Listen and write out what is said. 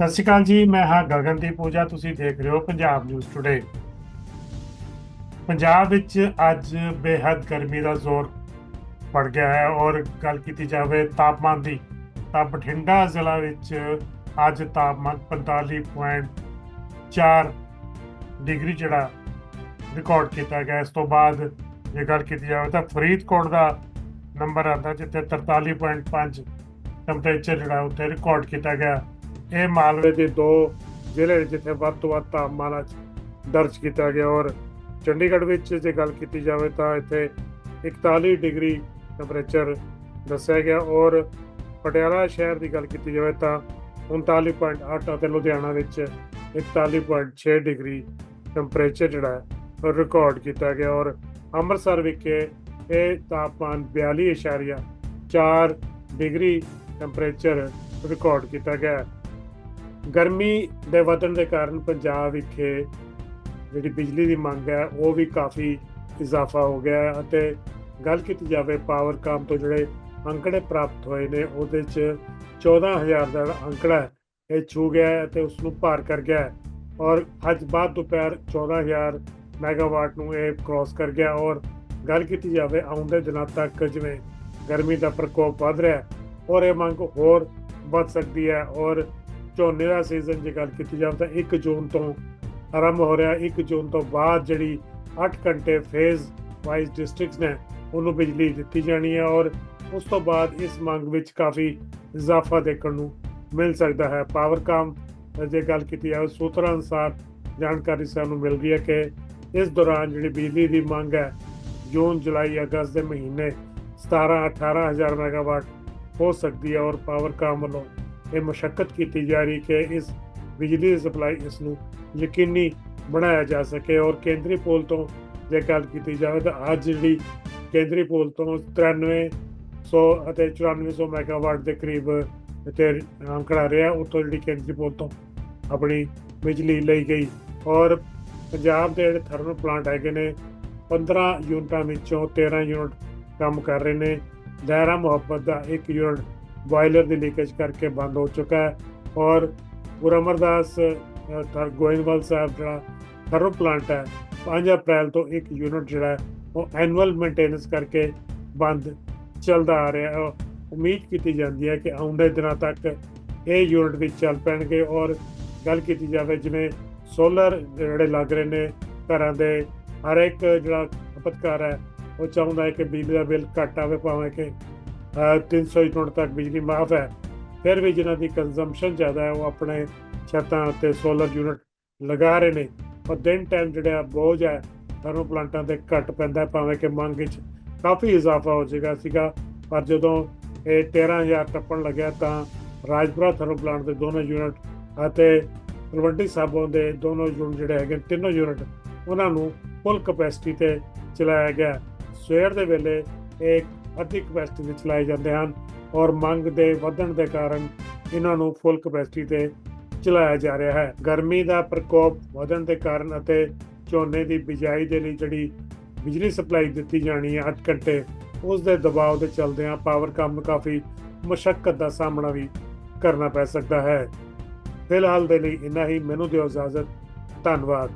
ਸਤਿ ਸ਼੍ਰੀ ਅਕਾਲ ਜੀ, ਮੈਂ ਹਾਂ ਗਗਨਦੀਪ ਪੂਜਾ, ਤੁਸੀਂ ਦੇਖ ਰਹੇ ਹੋ ਪੰਜਾਬ ਨਿਊਜ਼ ਟੁਡੇ ਪੰਜਾਬ ਵਿੱਚ ਅੱਜ ਬੇਹੱਦ ਗਰਮੀ ਦਾ ਜ਼ੋਰ ਪੜ ਗਿਆ ਹੈ ਔਰ ਗੱਲ ਕੀਤੀ ਜਾਵੇ ਤਾਪਮਾਨ ਦੀ, ਤਾਂ ਬਠਿੰਡਾ ਜ਼ਿਲ੍ਹਾ ਵਿੱਚ ਅੱਜ ਤਾਪਮਾਨ 45.4 ਡਿਗਰੀ ਜਿਹੜਾ ਰਿਕਾਰਡ ਕੀਤਾ ਗਿਆ। ਇਸ ਤੋਂ ਬਾਅਦ ਜੇ ਗੱਲ ਕੀਤੀ ਜਾਵੇ ਤਾਂ ਫਰੀਦਕੋਟ ਦਾ ਨੰਬਰ ਆਉਂਦਾ, ਜਿੱਥੇ 43.5 ਟੈਂਪਰੇਚਰ ਜਿਹੜਾ ਉੱਥੇ ਰਿਕਾਰਡ ਕੀਤਾ ਗਿਆ। ਇਹ ਮਾਲਵੇ ਦੇ ਦੋ ਜ਼ਿਲ੍ਹੇ ਜਿੱਥੇ ਵੱਧ ਤੋਂ ਵੱਧ ਤਾਪਮਾਨ ਦਰਜ ਕੀਤਾ ਗਿਆ ਔਰ ਚੰਡੀਗੜ੍ਹ ਵਿੱਚ ਜੇ ਗੱਲ ਕੀਤੀ ਜਾਵੇ ਤਾਂ ਇੱਥੇ 41 ਡਿਗਰੀ ਟੈਂਪਰੇਚਰ ਦੱਸਿਆ ਗਿਆ ਔਰ ਪਟਿਆਲਾ ਸ਼ਹਿਰ ਦੀ ਗੱਲ ਕੀਤੀ ਜਾਵੇ ਤਾਂ 39.8 ਅਤੇ ਲੁਧਿਆਣਾ ਵਿੱਚ 41.6 ਡਿਗਰੀ ਟੈਂਪਰੇਚਰ ਜਿਹੜਾ ਹੈ ਉਹ ਰਿਕਾਰਡ ਕੀਤਾ ਗਿਆ ਔਰ ਅੰਮ੍ਰਿਤਸਰ ਵਿਖੇ ਇਹ ਤਾਪਮਾਨ 42.4 ਡਿਗਰੀ ਟੈਂਪਰੇਚਰ ਰਿਕਾਰਡ ਕੀਤਾ ਗਿਆ ਗਰਮੀ ਦੇ ਵਧਣ ਦੇ ਕਾਰਨ ਪੰਜਾਬ ਵਿਖੇ ਜਿਹੜੀ ਬਿਜਲੀ ਦੀ ਮੰਗ ਹੈ, ਉਹ ਵੀ ਕਾਫੀ ਇਜ਼ਾਫਾ ਹੋ ਗਿਆ ਹੈ ਅਤੇ ਗੱਲ ਕੀਤੀ ਜਾਵੇ ਪਾਵਰ ਕਾਮ ਤੋਂ ਜਿਹੜੇ ਅੰਕੜੇ ਪ੍ਰਾਪਤ ਹੋਏ ਨੇ, ਉਹਦੇ ਚ 14000 ਦਾ ਜਿਹੜਾ ਅੰਕੜਾ ਇਹ ਛੂ ਗਿਆ ਹੈ ਅਤੇ ਉਸ ਨੂੰ ਪਾਰ ਕਰ ਗਿਆ ਹੈ ਔਰ ਅੱਜ ਬਾਅਦ ਦੁਪਹਿਰ 14000 ਮੈਗਾਵਾਟ ਨੂੰ ਇਹ ਕ੍ਰਾਸ ਕਰ ਗਿਆ ਔਰ ਗੱਲ ਕੀਤੀ ਜਾਵੇ ਆਉਂਦੇ ਦਿਨਾਂ ਤੱਕ ਜਿਵੇਂ ਗਰਮੀ ਦਾ ਪ੍ਰਕੋਪ ਵਧ ਰਿਹਾ ਹੈ ਔਰ ਇਹ ਮੰਗ ਹੋਰ ਵੱਧ ਸਕਦੀ ਹੈ ਔਰ ਝੋਨੇ ਦਾ ਸੀਜ਼ਨ ਜੇ ਗੱਲ ਕੀਤੀ ਜਾਵੇ ਤਾਂ 1 ਜੂਨ ਤੋਂ ਆਰੰਭ ਹੋ ਰਿਹਾ 1 ਜੂਨ ਤੋਂ ਬਾਅਦ ਜਿਹੜੀ 8 ਘੰਟੇ ਫੇਜ਼ ਵਾਈਜ਼ ਡਿਸਟ੍ਰਿਕਟਸ ਨੇ, ਉਹਨੂੰ ਬਿਜਲੀ ਦਿੱਤੀ ਜਾਣੀ ਹੈ ਔਰ ਉਸ ਤੋਂ ਬਾਅਦ ਇਸ ਮੰਗ ਵਿੱਚ ਕਾਫੀ ਇਜ਼ਾਫਾ ਦੇਖਣ ਨੂੰ ਮਿਲ ਸਕਦਾ ਹੈ। ਪਾਵਰਕਾਮ ਜੇ ਗੱਲ ਕੀਤੀ ਜਾਵੇ, ਸੂਤਰਾਂ ਅਨੁਸਾਰ ਜਾਣਕਾਰੀ ਸਾਨੂੰ ਮਿਲ ਰਹੀ ਹੈ ਕਿ ਇਸ ਦੌਰਾਨ ਜਿਹੜੀ ਬਿਜਲੀ ਦੀ ਮੰਗ ਹੈ, ਜੂਨ, ਜੁਲਾਈ, ਅਗਸਤ ਦੇ ਮਹੀਨੇ 17 18000 ਮੈਗਾਵਾਟ ਹੋ ਸਕਦੀ ਹੈ ਔਰ ਪਾਵਰਕਾਮ ਵੱਲੋਂ ਇਹ ਮੁਸ਼ਕਲ ਕੀਤੀ ਜਾ ਰਹੀ ਕਿ ਇਸ ਬਿਜਲੀ ਦੀ ਸਪਲਾਈ ਇਸ ਨੂੰ ਯਕੀਨੀ ਬਣਾਇਆ ਜਾ ਸਕੇ ਔਰ ਕੇਂਦਰੀ ਪੋਲ ਤੋਂ ਜੇ ਗੱਲ ਕੀਤੀ ਜਾਵੇ ਤਾਂ ਅੱਜ ਜਿਹੜੀ ਕੇਂਦਰੀ ਪੋਲ ਤੋਂ 9300 ਅਤੇ 9400 ਮੈਗਾਵਾਟ ਦੇ ਕਰੀਬ ਇੱਥੇ ਅੰਕੜਾ ਰਿਹਾ, ਉੱਥੋਂ ਜਿਹੜੀ ਕੇਂਦਰੀ ਪੋਲ ਤੋਂ ਆਪਣੀ ਬਿਜਲੀ ਲਈ ਗਈ ਔਰ ਪੰਜਾਬ ਦੇ ਜਿਹੜੇ ਥਰਮਲ ਪਲਾਂਟ ਹੈਗੇ ਨੇ 15 ਯੂਨਿਟਾਂ ਵਿੱਚੋਂ 13 ਯੂਨਿਟ ਕੰਮ ਕਰ ਰਹੇ ਨੇ। ਦਾਇਰਾ ਮੁਹੱਬਤ ਦਾ ਇੱਕ ਯੂਨਿਟ ਬਾਇਲਰ ਦੀ ਲੀਕੇਜ ਕਰਕੇ ਬੰਦ ਹੋ ਚੁੱਕਾ ਹੈ ਔਰ ਗੁਰੂ ਅਮਰਦਾਸ ਥਰ ਗੋਇੰਦਵਾਲ ਸਾਹਿਬ ਜਿਹੜਾ ਥਰਮਲ ਪਲਾਂਟ ਹੈ 5 ਅਪ੍ਰੈਲ ਤੋਂ ਇੱਕ ਯੂਨਿਟ ਜਿਹੜਾ ਉਹ ਐਨੂਅਲ ਮੇਨਟੇਨੈਂਸ ਕਰਕੇ ਬੰਦ ਚੱਲਦਾ ਆ ਰਿਹਾ ਹੈ। ਉਮੀਦ ਕੀਤੀ ਜਾਂਦੀ ਹੈ ਕਿ ਆਉਂਦੇ ਦਿਨਾਂ ਤੱਕ ਇਹ ਯੂਨਿਟ ਵੀ ਚੱਲ ਪੈਣਗੇ ਔਰ ਗੱਲ ਕੀਤੀ ਜਾਵੇ ਜਿਵੇਂ ਸੋਲਰ ਜਿਹੜੇ ਲੱਗ ਰਹੇ ਨੇ ਘਰਾਂ ਦੇ ਹਰ ਇੱਕ ਜਿਹੜਾ ਖਪਤਕਾਰ ਹੈ, ਉਹ ਚਾਹੁੰਦਾ ਹੈ ਕਿ ਬਿਜਲੀ ਦਾ ਬਿੱਲ ਘੱਟ ਆਵੇ, ਭਾਵੇਂ ਕਿ 300 ਯੂਨਿਟ ਤੱਕ ਬਿਜਲੀ ਮਾਫ ਹੈ। ਫਿਰ ਵੀ ਜਿਨ੍ਹਾਂ ਦੀ ਕੰਜ਼ੰਪਸ਼ਨ ਜ਼ਿਆਦਾ ਹੈ, ਉਹ ਆਪਣੇ ਛੱਤਾਂ ਉੱਤੇ ਸੋਲਰ ਯੂਨਿਟ ਲਗਾ ਰਹੇ ਨੇ। ਪਰ ਦਿਨ ਟਾਈਮ ਜਿਹੜਾ ਬੋਝ ਹੈ। ਥਰਮਲ ਪਲਾਂਟਾਂ ਤੇ ਘੱਟ ਪੈਂਦਾ ਭਾਵੇਂ ਕਿ ਮੰਗ ਵਿੱਚ ਕਾਫੀ ਇਜ਼ਾਫਾ ਹੋ ਜਾਏਗਾ ਸੀਗਾ। ਪਰ ਜਦੋਂ ਇਹ 13000 ਟੱਪਣ ਲੱਗਿਆ ਤਾਂ ਰਾਜਪੁਰਾ ਥਰਮਲ ਪਲਾਂਟ ਦੇ ਦੋਨੋਂ ਯੂਨਿਟ ਅਤੇ ਤਲਵੰਡੀ ਸਾਬੋ ਦੇ ਦੋਨੋਂ ਯੂਨਿਟ ਜਿਹੜੇ ਹੈਗੇ ਤਿੰਨੋਂ ਯੂਨਿਟ ਉਹਨਾਂ ਨੂੰ ਫੁੱਲ ਕਪੈਸਿਟੀ ਤੇ ਚਲਾਇਆ ਗਿਆ। ਸਵੇਰ ਦੇ ਵੇਲੇ ਇਹ ਅੱਧੀ ਕਪੈਸਿਟੀ ਤੇ ਚਲਾਏ ਜਾਂਦੇ ਹਨ ਔਰ ਮੰਗ ਦੇ ਵਧਣ ਦੇ ਕਾਰਨ ਇਹਨਾਂ ਨੂੰ ਫੁੱਲ ਕਪੈਸਿਟੀ ਤੇ ਚਲਾਇਆ ਜਾ ਰਿਹਾ ਹੈ। ਗਰਮੀ ਦਾ ਪ੍ਰਕੋਪ ਵਧਣ ਦੇ ਕਾਰਨ ਅਤੇ ਝੋਨੇ ਦੀ ਬਿਜਾਈ ਦੇ ਲਈ ਜਿਹੜੀ ਬਿਜਲੀ ਸਪਲਾਈ ਦਿੱਤੀ ਜਾਣੀ ਹੈ 8 ਘੰਟੇ, ਉਸ ਦੇ ਦਬਾਅ ਦੇ ਚਲਦਿਆਂ ਪਾਵਰ ਕੰਮ ਨੂੰ ਕਾਫੀ ਮੁਸ਼ਕਲ ਦਾ ਸਾਹਮਣਾ ਵੀ ਕਰਨਾ ਪੈ ਸਕਦਾ ਹੈ। ਫਿਲਹਾਲ ਦੇ ਲਈ ਇੰਨਾ ਹੀ, ਮੈਨੂੰ ਦਿਓ ਇਜਾਜ਼ਤ, ਧੰਨਵਾਦ।